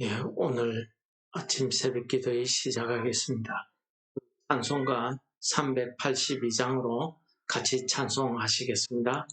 예, 오늘 아침 새벽 기도에 시작하겠습니다. 찬송가 382장으로 같이 찬송하시겠습니다.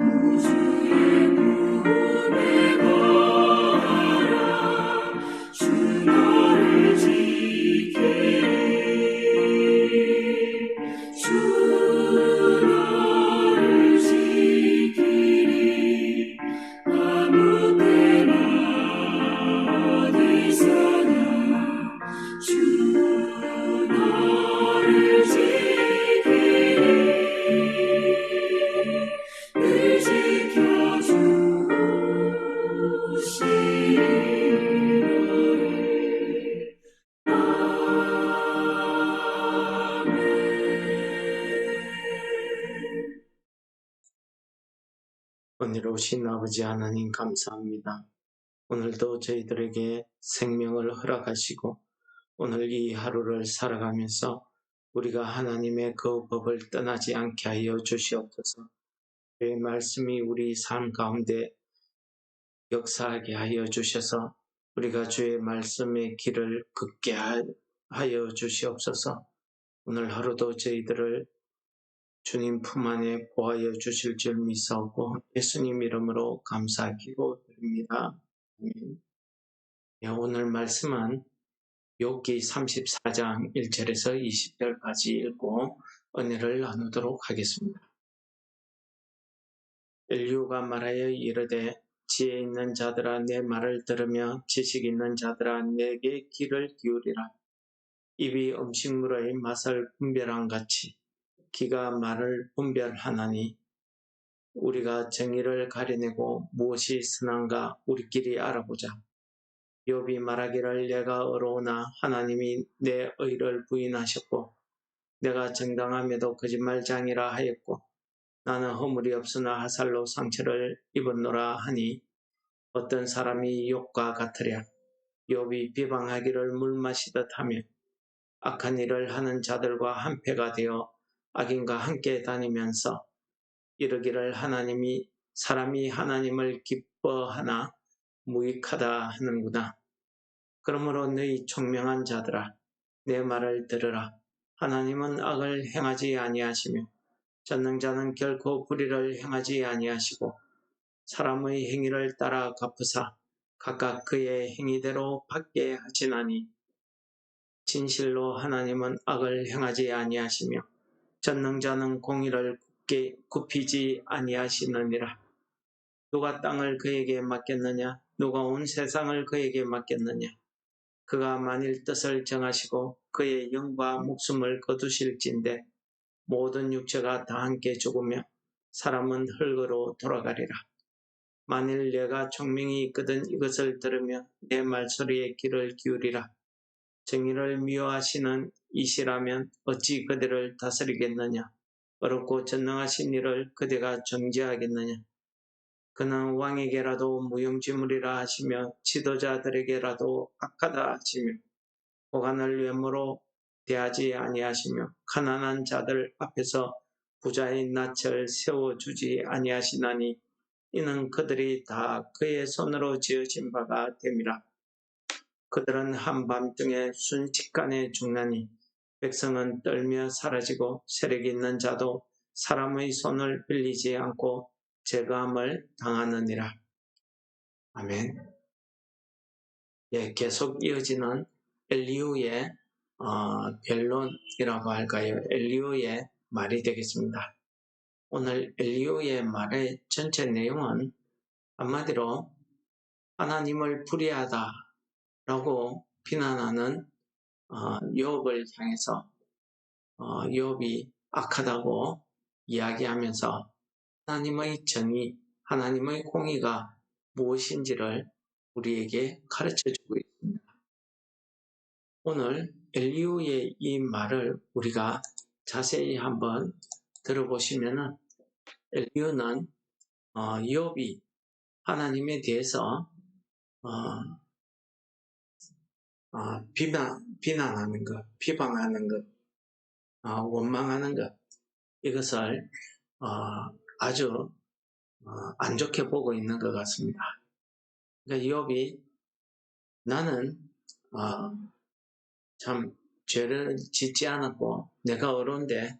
우주의 문 은혜로우신 아버지 하나님 감사합니다. 오늘도 저희들에게 생명을 허락하시고 오늘 이 하루를 살아가면서 우리가 하나님의 그 법을 떠나지 않게 하여 주시옵소서. 의 말씀이 우리 삶 가운데 역사하게 하여 주셔서 우리가 주의 말씀의 길을 걷게 하- 하여 주시옵소서. 오늘 하루도 저희들을 주님 품 안에 보하여 주실 줄 믿사오고 예수님 이름으로 감사하기도 드립니다. 아멘. 예, 오늘 말씀은 욥기 34장 1절에서 20절까지 읽고 은혜를 나누도록 하겠습니다. 인류가 말하여 이르되 지혜 있는 자들아 내 말을 들으며 지식 있는 자들아 내게 귀를 기울이라. 입이 음식물의 맛을 분별한 같이 귀가 말을 분별하나니 우리가 정의를 가려내고 무엇이 선한가 우리끼리 알아보자. 욥이 말하기를 내가 어려우나 하나님이 내 의를 부인하셨고 내가 정당함에도 거짓말장이라 하였고 나는 허물이 없으나 하살로 상처를 입었노라 하니 어떤 사람이 욕과 같으랴 욥이 비방하기를 물 마시듯 하며 악한 일을 하는 자들과 한패가 되어 악인과 함께 다니면서 이르기를 하나님이 사람이 하나님을 기뻐하나 무익하다 하는구나. 그러므로 너희 총명한 자들아 내 말을 들으라. 하나님은 악을 행하지 아니하시며 전능자는 결코 불의를 행하지 아니하시고 사람의 행위를 따라 갚으사 각각 그의 행위대로 받게 하시나니 진실로 하나님은 악을 행하지 아니하시며 전능자는 공의를 굽게 굽히지 아니하시느니라. 누가 땅을 그에게 맡겼느냐? 누가 온 세상을 그에게 맡겼느냐? 그가 만일 뜻을 정하시고 그의 영과 목숨을 거두실진데 모든 육체가 다 함께 죽으며 사람은 흙으로 돌아가리라. 만일 내가 총명이 있거든 이것을 들으며 내 말소리에 귀를 기울이라. 정의를 미워하시는 이시라면 어찌 그대를 다스리겠느냐? 어렵고 전능하신 이를 그대가 정죄하겠느냐? 그는 왕에게라도 무용지물이라 하시며 지도자들에게라도 악하다 하시며 고관을 외모로 대하지 아니하시며 가난한 자들 앞에서 부자의 낯을 세워주지 아니하시나니 이는 그들이 다 그의 손으로 지으신 바가 됨이라. 그들은 한밤중에 순식간에 죽나니 백성은 떨며 사라지고 세력 있는 자도 사람의 손을 빌리지 않고 제거함을 당하느니라. 아멘. 예, 계속 이어지는 엘리우의 어, 변론이라고 할까요? 엘리우의 말이 되겠습니다. 오늘 엘리우의 말의 전체 내용은 한마디로 하나님을 불의하다라고 비난하는 어, 욥을 향해서 어, 욥이 악하다고 이야기하면서 하나님의 정의, 하나님의 공의가 무엇인지를 우리에게 가르쳐 주고 있습니다. 오늘 엘리우의 이 말을 우리가 자세히 한번 들어보시면은 엘리우는 어, 욥이 하나님에 대해서 어, 어, 비난, 비난하는 것, 비방하는 것, 어, 원망하는 것 이것을 어, 아주 어, 안 좋게 보고 있는 것 같습니다. 그러니까 욥이 나는 어, 참 죄를 짓지 않았고 내가 어려운데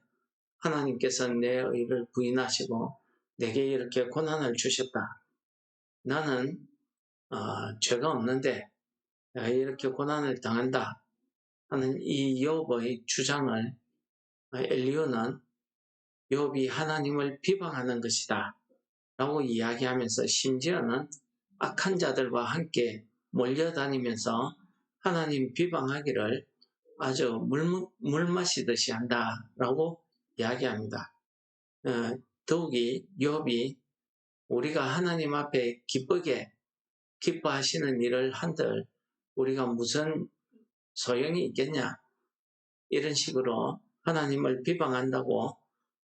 하나님께서 내 의를 부인하시고 내게 이렇게 고난을 주셨다. 나는 어, 죄가 없는데 이렇게 고난을 당한다 하는 이 욥의 주장을 엘리오는 욥이 하나님을 비방하는 것이다 라고 이야기하면서 심지어는 악한 자들과 함께 몰려다니면서 하나님 비방하기를 아주 물, 물 마시듯이 한다라고 이야기합니다. 어, 더욱이 욥이 우리가 하나님 앞에 기쁘게 기뻐하시는 일을 한들 우리가 무슨 소용이 있겠냐 이런 식으로 하나님을 비방한다고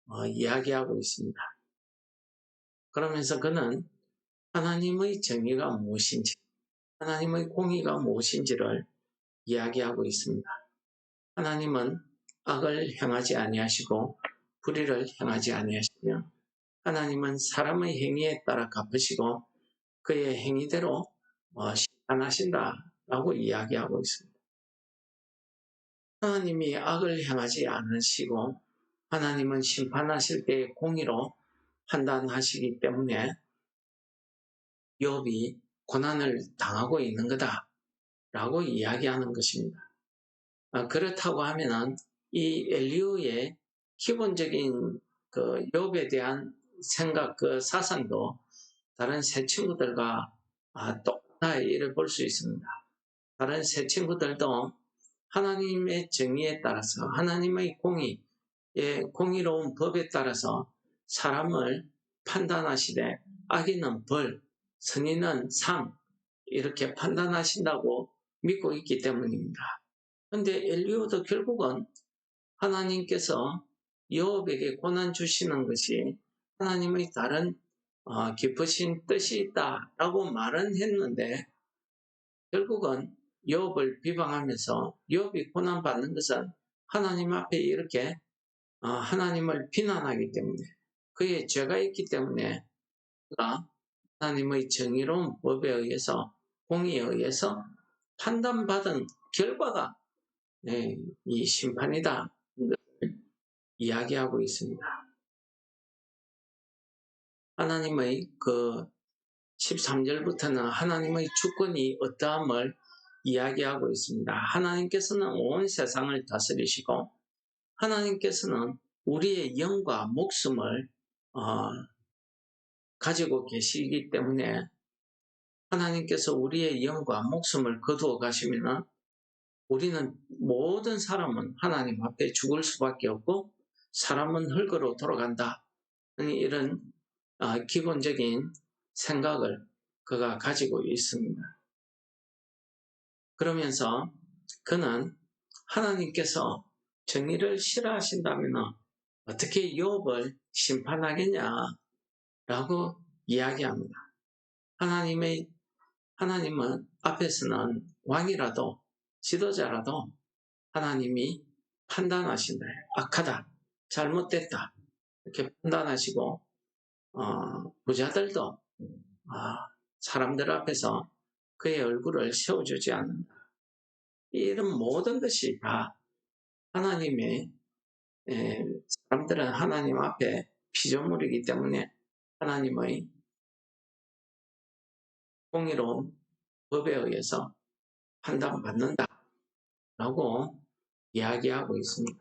어, 이야기하고 있습니다. 그러면서 그는 하나님의 정의가 무엇인지, 하나님의 공의가 무엇인지를 이야기하고 있습니다. 하나님은 악을 행하지 아니하시고 불의를 행하지 아니하시며 하나님은 사람의 행위에 따라 갚으시고 그의 행위대로 어, 심판하신다 라고 이야기하고 있습니다. 하나님이 악을 행하지 않으시고 하나님은 심판하실 때 공의로 판단하시기 때문에 욥이 고난을 당하고 있는 거다라고 이야기하는 것입니다. 아, 그렇다고 하면은 이 엘리우의 기본적인 그 욥에 대한 생각, 그 사상도 다른 새 친구들과 아, 똑같다 이를 볼 수 있습니다. 다른 새 친구들도 하나님의 정의에 따라서 하나님의 공의, 예, 공의로운 법에 따라서 사람을 판단하시되 악인은 벌, 선인은 상 이렇게 판단하신다고 믿고 있기 때문입니다. 근데 엘리오도 결국은 하나님께서 여업에게 고난 주시는 것이 하나님의 다른 어, 깊으신 뜻이 있다라고 말은 했는데 결국은 욥을 비방하면서 욥이 고난 받는 것은 하나님 앞에 이렇게 어, 하나님을 비난하기 때문에 그의 죄가 있기 때문에 하나님의 정의로운 법에 의해서 공의에 의해서 판단받은 결과가 네, 이 심판이다 이야기하고 있습니다. 하나님의 그 13절부터는 하나님의 주권이 어떠함을 이야기하고 있습니다. 하나님께서는 온 세상을 다스리시고 하나님께서는 우리의 영과 목숨을 어, 가지고 계시기 때문에 하나님께서 우리의 영과 목숨을 거두어 가시면 우리는 모든 사람은 하나님 앞에 죽을 수밖에 없고 사람은 흙으로 돌아간다. 이런 어, 기본적인 생각을 그가 가지고 있습니다. 그러면서 그는 하나님께서 정의를 싫어하신다면 어떻게 욥을 심판하겠냐라고 이야기합니다. 하나님의 하나님은 앞에서는 왕이라도 지도자라도 하나님이 판단하신다. 악하다, 잘못됐다 이렇게 판단하시고 어, 부자들도 아, 사람들 앞에서 그의 얼굴을 세워주지 않는다. 이런 모든 것이 다 하나님의 에, 사람들은 하나님 앞에 피조물이기 때문에 하나님의 공의로운 법에 의해서 판단받는다. 라고 이야기하고 있습니다.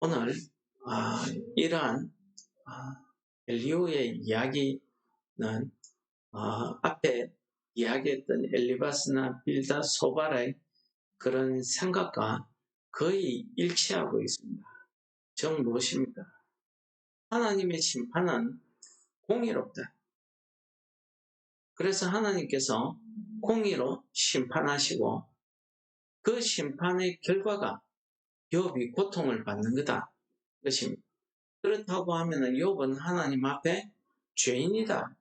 오늘 아, 이러한 아, 엘리오의 이야기는 아, 앞에 이야기했던 엘리바스나 빌다 소발의 그런 생각과 거의 일치하고 있습니다. 정 무엇입니까? 하나님의 심판은 공의롭다. 그래서 하나님께서 공의로 심판하시고 그 심판의 결과가 욥이 고통을 받는 거다. 것입니다. 그렇다고 하면 욥은 하나님 앞에 죄인이다.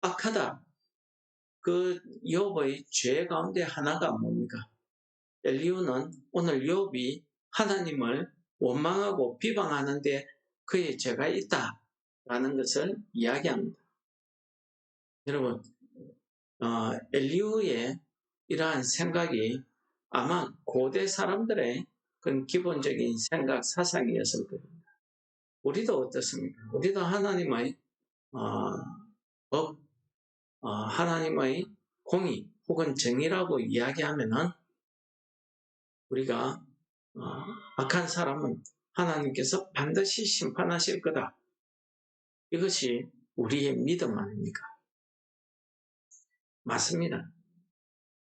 악하다. 그 욥의 죄 가운데 하나가 뭡니까? 엘리우는 오늘 욥이 하나님을 원망하고 비방하는데 그의 죄가 있다라는 것을 이야기합니다. 여러분, 어, 엘리우의 이러한 생각이 아마 고대 사람들의 그런 기본적인 생각 사상이었을 겁니다. 우리도 어떻습니까? 우리도 하나님의 어, 법, 어, 하나님의 공의 혹은 정의라고 이야기하면은 우리가 어, 악한 사람은 하나님께서 반드시 심판하실 거다. 이것이 우리의 믿음 아닙니까? 맞습니다.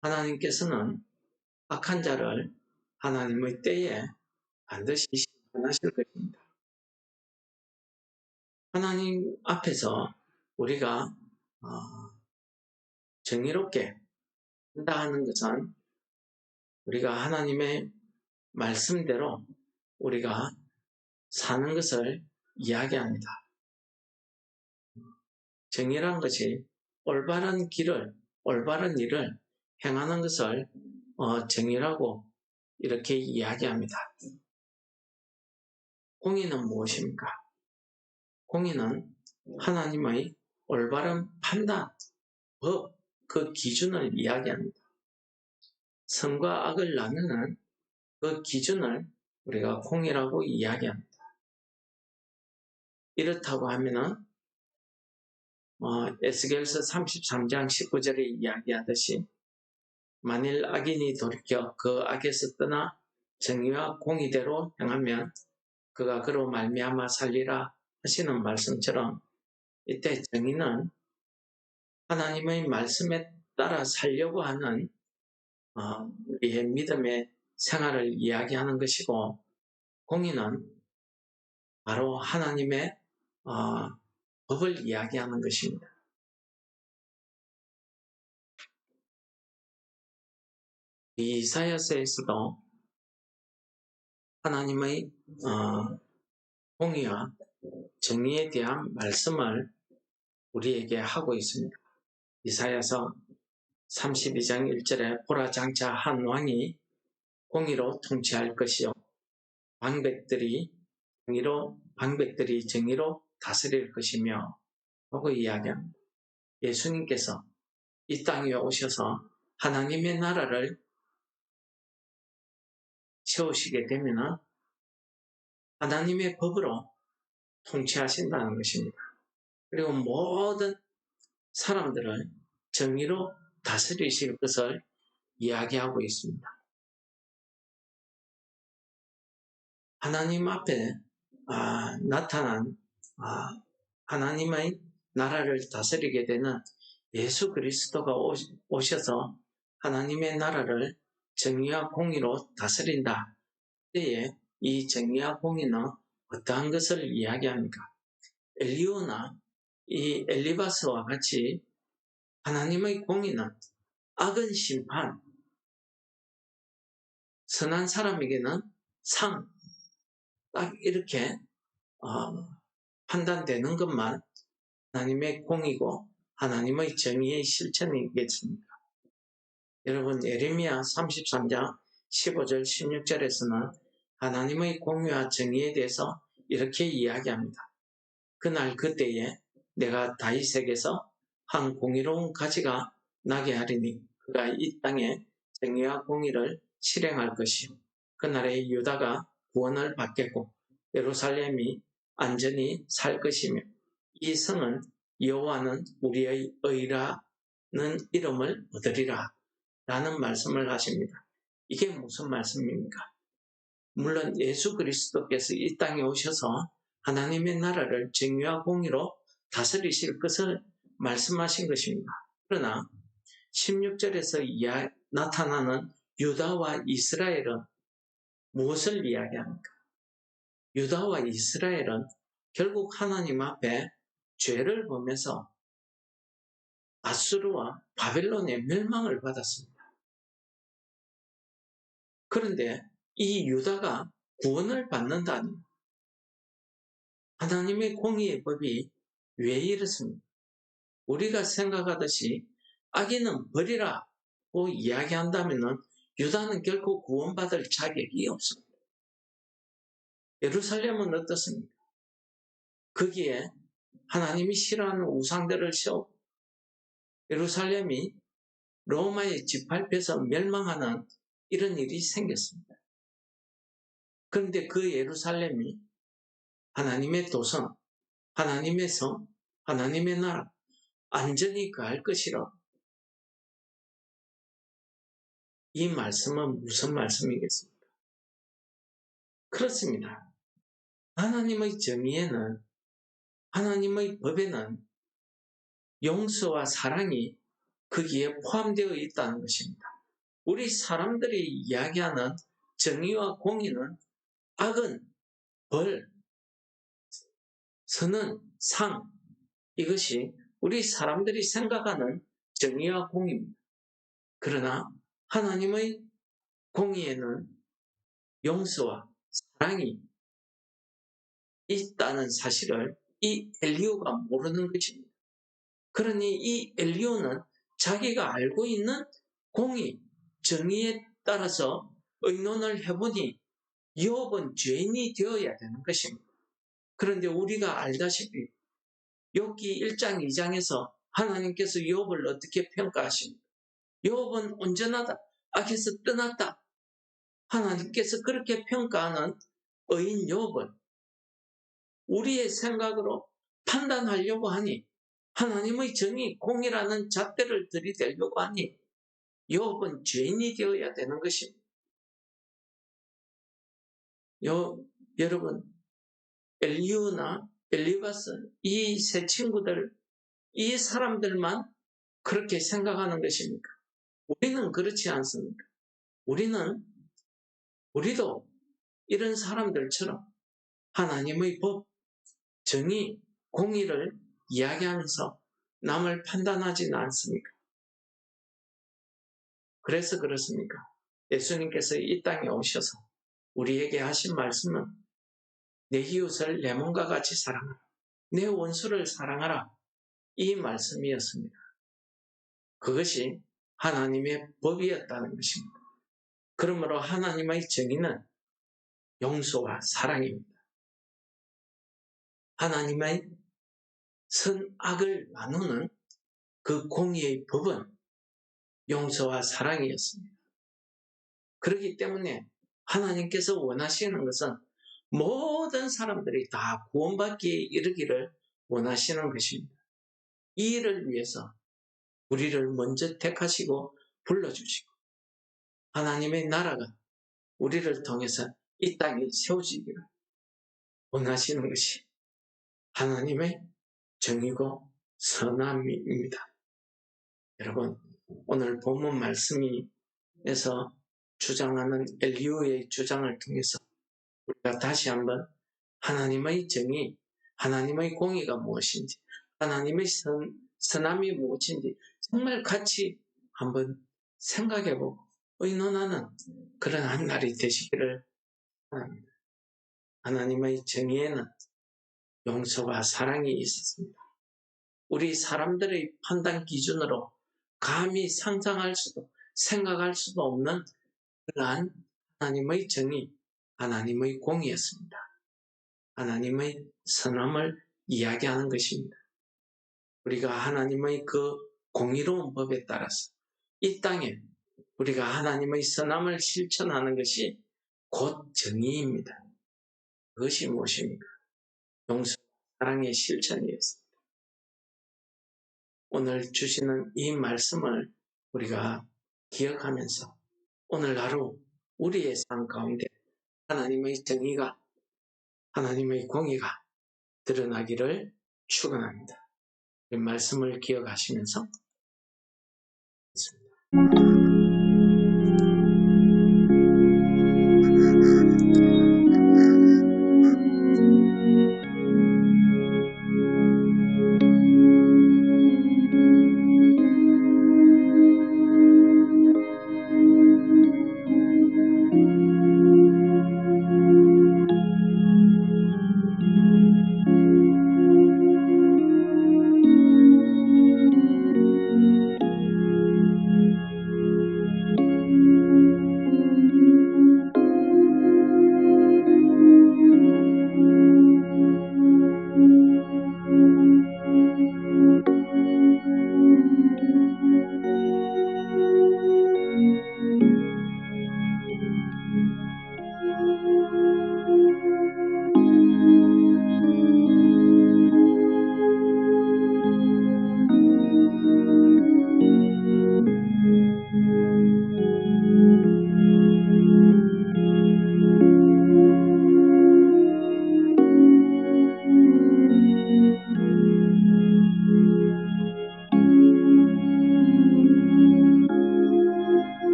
하나님께서는 악한 자를 하나님의 때에 반드시 심판하실 것입니다. 하나님 앞에서 우리가 어, 정의롭게 한다 하는 것은 우리가 하나님의 말씀대로 우리가 사는 것을 이야기합니다. 정의란 것이 올바른 길을, 올바른 일을 행하는 것을 어, 정의라고 이렇게 이야기합니다. 공의는 무엇입니까? 공의는 하나님의 올바른 판단, 법, 그 기준을 이야기합니다. 선과 악을 나누는 그 기준을 우리가 공의라고 이야기합니다. 이렇다고 하면은 어, 에스겔서 33장 19절에 이야기하듯이 만일 악인이 돌이켜 그 악에서 떠나 정의와 공의대로 행하면 그가 그로 말미암아 살리라 하시는 말씀처럼 이때 정의는 하나님의 말씀에 따라 살려고 하는 어, 우리의 믿음의 생활을 이야기하는 것이고 공의는 바로 하나님의 어, 법을 이야기하는 것입니다. 이사야서에서도 하나님의 어, 공의와 정의에 대한 말씀을 우리에게 하고 있습니다. 이사야서 32장 1절에 보라 장차 한 왕이 공의로 통치할 것이요 방백들이 정의로 방백들이 정의로 다스릴 것이며 하고 이야기합니다. 예수님께서 이 땅에 오셔서 하나님의 나라를 세우시게 되면 하나님의 법으로 통치하신다는 것입니다. 그리고 모든 사람들을 정의로 다스리실 것을 이야기하고 있습니다. 하나님 앞에 아, 나타난 아, 하나님의 나라를 다스리게 되는 예수 그리스도가 오셔서 하나님의 나라를 정의와 공의로 다스린다. 때에 이 정의와 공의는 어떠한 것을 이야기합니까? 엘리오나 이 엘리바스와 같이 하나님의 공의는 악은 심판, 선한 사람에게는 상, 딱 이렇게 어, 판단되는 것만 하나님의 공이고 하나님의 정의의 실천이겠습니다. 여러분 예레미야 33장 15절 16절에서는 하나님의 공의와 정의에 대해서 이렇게 이야기합니다. 그날 그때에 내가 다윗에게서 한 공의로운 가지가 나게 하리니 그가 이 땅에 정의와 공의를 실행할 것이요 그날에 유다가 구원을 받겠고 예루살렘이 안전히 살 것이며 이 성은 여호와는 우리의 의라는 이름을 얻으리라 라는 말씀을 하십니다. 이게 무슨 말씀입니까? 물론 예수 그리스도께서 이 땅에 오셔서 하나님의 나라를 정의와 공의로 다스리실 것을 말씀하신 것입니다. 그러나 16절에서 이야, 나타나는 유다와 이스라엘은 무엇을 이야기합니까? 유다와 이스라엘은 결국 하나님 앞에 죄를 보면서 아수르와 바벨론의 멸망을 받았습니다. 그런데 이 유다가 구원을 받는다니 하나님의 공의의 법이 왜 이렇습니까? 우리가 생각하듯이 악인은 버리라고 이야기한다면 유다는 결코 구원받을 자격이 없습니다. 예루살렘은 어떻습니까? 거기에 하나님이 싫어하는 우상들을 세우고 예루살렘이 로마의 짓밟혀서 멸망하는 이런 일이 생겼습니다. 그런데 그 예루살렘이 하나님의 도성, 하나님의 성, 하나님의 나라, 안전히 가할 것이라. 이 말씀은 무슨 말씀이겠습니까? 그렇습니다. 하나님의 정의에는 하나님의 법에는 용서와 사랑이 거기에 포함되어 있다는 것입니다. 우리 사람들이 이야기하는 정의와 공의는 악은 벌, 선은 상, 이것이 우리 사람들이 생각하는 정의와 공의입니다. 그러나 하나님의 공의에는 용서와 사랑이 있다는 사실을 이 엘리오가 모르는 것입니다. 그러니 이 엘리오는 자기가 알고 있는 공의, 정의에 따라서 의논을 해보니 욥은 죄인이 되어야 되는 것입니다. 그런데 우리가 알다시피 여기 1장 2장에서 하나님께서 욥을 어떻게 평가하십니까? 욥은 온전하다. 악에서 떠났다. 하나님께서 그렇게 평가하는 의인 욥은 우리의 생각으로 판단하려고 하니 하나님의 정의 공이라는 잣대를 들이대려고 하니 욥은 죄인이 되어야 되는 것입니다. 요, 여러분 엘리우나 엘리바스 이 세 친구들 이 사람들만 그렇게 생각하는 것입니까? 우리는 그렇지 않습니까? 우리는 우리도 이런 사람들처럼 하나님의 법, 정의, 공의를 이야기하면서 남을 판단하지는 않습니까? 그래서 그렇습니까? 예수님께서 이 땅에 오셔서 우리에게 하신 말씀은 내 이웃을 내 몸과 같이 사랑하라. 내 원수를 사랑하라. 이 말씀이었습니다. 그것이 하나님의 법이었다는 것입니다. 그러므로 하나님의 정의는 용서와 사랑입니다. 하나님의 선악을 나누는 그 공의의 법은 용서와 사랑이었습니다. 그렇기 때문에 하나님께서 원하시는 것은 모든 사람들이 다 구원받기에 이르기를 원하시는 것입니다. 이 일을 위해서 우리를 먼저 택하시고 불러주시고 하나님의 나라가 우리를 통해서 이 땅에 세워지기를 원하시는 것이 하나님의 정의고 선함입니다. 여러분 오늘 본문 말씀에서 주장하는 엘리오의 주장을 통해서 우리가 다시 한번 하나님의 정의, 하나님의 공의가 무엇인지, 하나님의 선, 선함이 무엇인지 정말 같이 한번 생각해보고 의논하는 그런 한 날이 되시기를 바랍니다. 하나님의 정의에는 용서와 사랑이 있었습니다. 우리 사람들의 판단 기준으로 감히 상상할 수도 생각할 수도 없는 그러한 하나님의 정의, 하나님의 공이었습니다. 하나님의 선함을 이야기하는 것입니다. 우리가 하나님의 그 공의로운 법에 따라서 이 땅에 우리가 하나님의 선함을 실천하는 것이 곧 정의입니다. 그것이 무엇입니까? 용서, 사랑의 실천이었습니다. 오늘 주시는 이 말씀을 우리가 기억하면서 오늘 하루 우리의 삶 가운데 하나님의 정의가 하나님의 공의가 드러나기를 축원합니다. 이 말씀을 기억하시면서 있습니다.